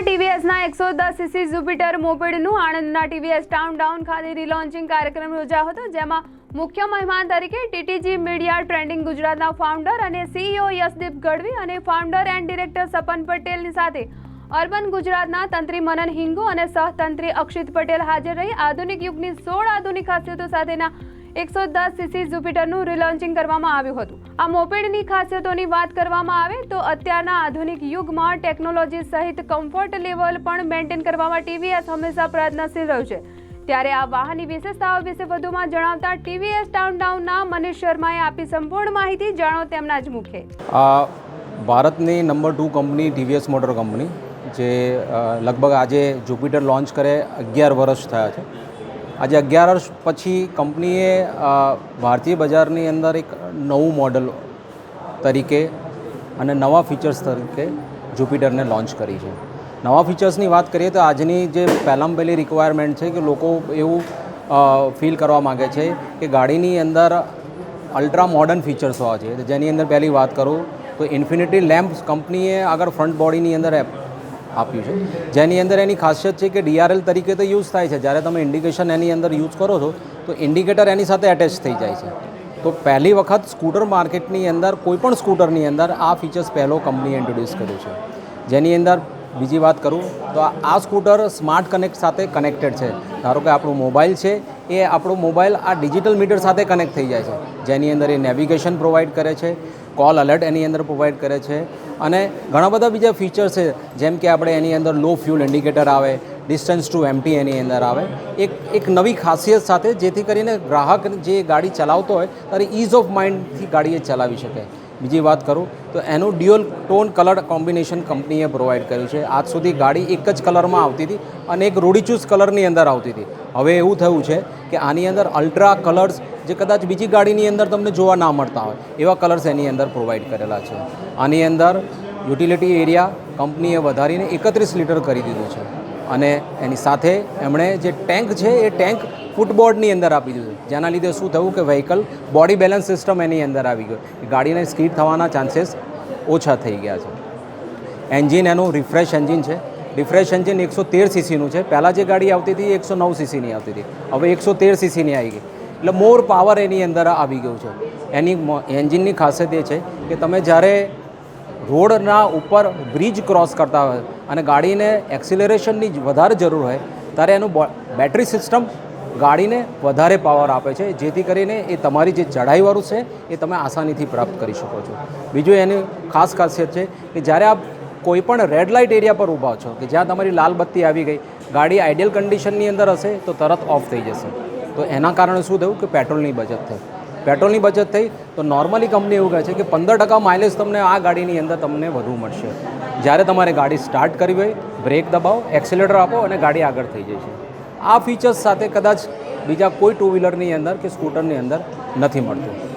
આણંદમાં ટીવીએસના એકસો દસ સીસી જુપિટર મોપેડનું આણંદના ટીવીએસ ટાઉન ડાઉન ખાતે રિલોન્ચિંગ કાર્યક્રમ યોજાયો હતો, જેમાં મુખ્ય મહેમાન તરીકે ટીટીજી મીડિયા, ટ્રેન્ડિંગ ગુજરાતના ફાઉન્ડર અને સીઈઓ યશદીપ ગઢવી અને ફાઉન્ડર એન્ડ ડિરેક્ટર સપન પટેલની સાથે અર્બન ગુજરાતના તંત્રી મનન હિંગુ અને સહતંત્રી અક્ષિત પટેલ હાજર રહી. આધુનિક યુગની સોળ આધુનિક ખાસિયતો સાથેના એકસો દસ સીસી જુપિટરનું રિલોન્ચિંગ કરવામાં આવ્યું હતું. આ મોપેડની ખાસિયતોની વાત કરવામાં આવે તો અત્યારના આધુનિક યુગમાં ટેકનોલોજી સહિત કમ્ફર્ટ લેવલ પણ મેન્ટેન કરવામાં ટીવીએસ હંમેશા પ્રયત્નશીલ રહ્યું છે. ત્યારે આ વાહનની વિશેષતાઓ વિશે વધુમાં જણાવતા ટીવીએસ ટાઉન ડાઉનના મનીષ શર્માએ આપી સંપૂર્ણ માહિતી, જાણો તેમના જ મુખે. ભારતની number two company TVS motor company જે લગભગ આજે જુપિટર લોન્ચ કરે અગિયાર વર્ષ થયા છે. આજે અગિયાર વર્ષ પછી કંપનીએ ભારતીય બજારની અંદર એક નવું મોડલ તરીકે અને નવા ફીચર્સ તરીકે જુપિટરને લોન્ચ કરી છે. નવા ફીચર્સની વાત કરીએ તો આજની જે પહેલાં પહેલી રિક્વાયરમેન્ટ છે કે લોકો એવું ફીલ કરવા માગે છે કે ગાડીની અંદર અલ્ટ્રા મોડર્ન ફીચર્સ હોવા છે જેની અંદર પહેલી વાત કરું તો ઇન્ફિનિટી લેમ્પ કંપનીએ આગળ ફ્રન્ટ બોડીની અંદર આપ્યું છે. જેની અંદર એની ખાસિયત છે કે ડીઆરએલ તરીકે તો યુઝ થાય છે. જ્યારે તમે ઇન્ડિકેશન એની અંદર યુઝ કરો છો, તો ઇન્ડિકેટર એની સાથે એટેચ થઈ જાય છે. તો પહેલી વખત સ્કૂટર માર્કેટની અંદર કોઈ પણ સ્કૂટરની અંદર આ ફીચર્સ પહેલો કંપનીએ ઇન્ટ્રોડ્યુસ કર્યું છે. જેની અંદર બીજી વાત કરું, તો આ સ્કૂટર સ્માર્ટ કનેક્ટ સાથે કનેક્ટેડ છે. ધારો કે આપણું મોબાઈલ છે, એ આપણો મોબાઈલ આ ડિજિટલ મીટર સાથે કનેક્ટ થઈ જાય છે. જેની અંદર એ નેવિગેશન પ્રોવાઈડ કરે છે કોલ અલર્ટ એની અંદર પ્રોવાઈડ કરે છે. અને ઘણા બધા બીજા ફીચર્સ છે, જેમ કે આપણે એની અંદર લો ફ્યુલ ઇન્ડિકેટર આવે ડિસ્ટન્સ ટુ એમટી એની અંદર આવે. એક એક નવી ખાસિયત સાથે જેથી કરીને ગ્રાહક જે ગાડી ચલાવતો હોય ત્યારે ઇઝ ઓફ માઇન્ડથી ગાડી એ ચલાવી શકે. બીજી વાત કરું, તો એનું ડ્યુઅલ ટોન કલર કોમ્બિનેશન કંપનીએ પ્રોવાઈડ કર્યું છે. આજ સુધી ગાડી એક જ કલરમાં આવતી હતી અને એક રૂડીચૂઝ કલરની અંદર આવતી હતી. હવે એવું થયું છે કે આની અંદર અલ્ટ્રા કલર્સ જે કદાચ બીજી ગાડીની અંદર તમને જોવા ના મળતા હોય, એવા કલર્સ એની અંદર પ્રોવાઈડ કરેલા છે. આની અંદર યુટિલિટી એરિયા કંપનીએ વધારીને એકત્રીસ લીટર કરી દીધું છે. અને એની સાથે એમણે જે ટેન્ક છે એ ટેન્ક ફૂટબોર્ડની અંદર આપી દીધું. જેના લીધે શું થયું કે વ્હીકલ બોડી બેલેન્સ સિસ્ટમ એની અંદર આવી ગયો. ગાડીને સ્કીડ થવાના ચાન્સીસ ઓછા થઈ ગયા છે. એન્જિન એનું રિફ્રેશ એન્જિન છે. રિફ્રેશ એન્જિન એકસો તેર સીસીનું છે. પહેલાં જે ગાડી આવતી હતી એકસો નવ સીસીની આવતી હતી. હવે એકસો તેર સીસીની આવી ગઈ. એટલે મોર પાવર એની અંદર આવી ગયું છે. એની એન્જિનની ખાસિયત એ છે કે તમે જ્યારે રોડના ઉપર બ્રિજ ક્રોસ કરતા હોય અને ગાડીને એક્સિલરેશનની વધારે જરૂર હોય, ત્યારે એનું બેટરી સિસ્ટમ ગાડીને વધારે પાવર આપે છે. જેથી કરીને એ તમારી જે ચઢાઈવાળું છે એ તમે આસાનીથી પ્રાપ્ત કરી શકો છો. બીજું એની ખાસ ખાસિયત છે કે જ્યારે આપ કોઈ પણ રેડ લાઇટ એરિયા પર ઊભા છો કે જ્યાં તમારી લાલ બત્તી આવી ગઈ, ગાડી આઈડિયલ કન્ડિશનની અંદર હશે તો તરત ઓફ થઈ જશે. તો એના કારણે શું થયું કે પેટ્રોલની બચત થઈ. પેટ્રોલની બચત થઈ તો નોર્મલી કંપની એવું કહે છે કે પંદર ટકા માઇલેજ તમને આ ગાડીની અંદર તમને વધુ મળશે. જ્યારે તમારે ગાડી સ્ટાર્ટ કરવી હોય બ્રેક દબાવો એક્સિલેટર આપો અને ગાડી આગળ થઈ જાય છે. આ ફીચર્સ સાથે કદાચ બીજા કોઈ ટુ વ્હીલરની અંદર કે સ્કૂટરની અંદર નથી મળતું.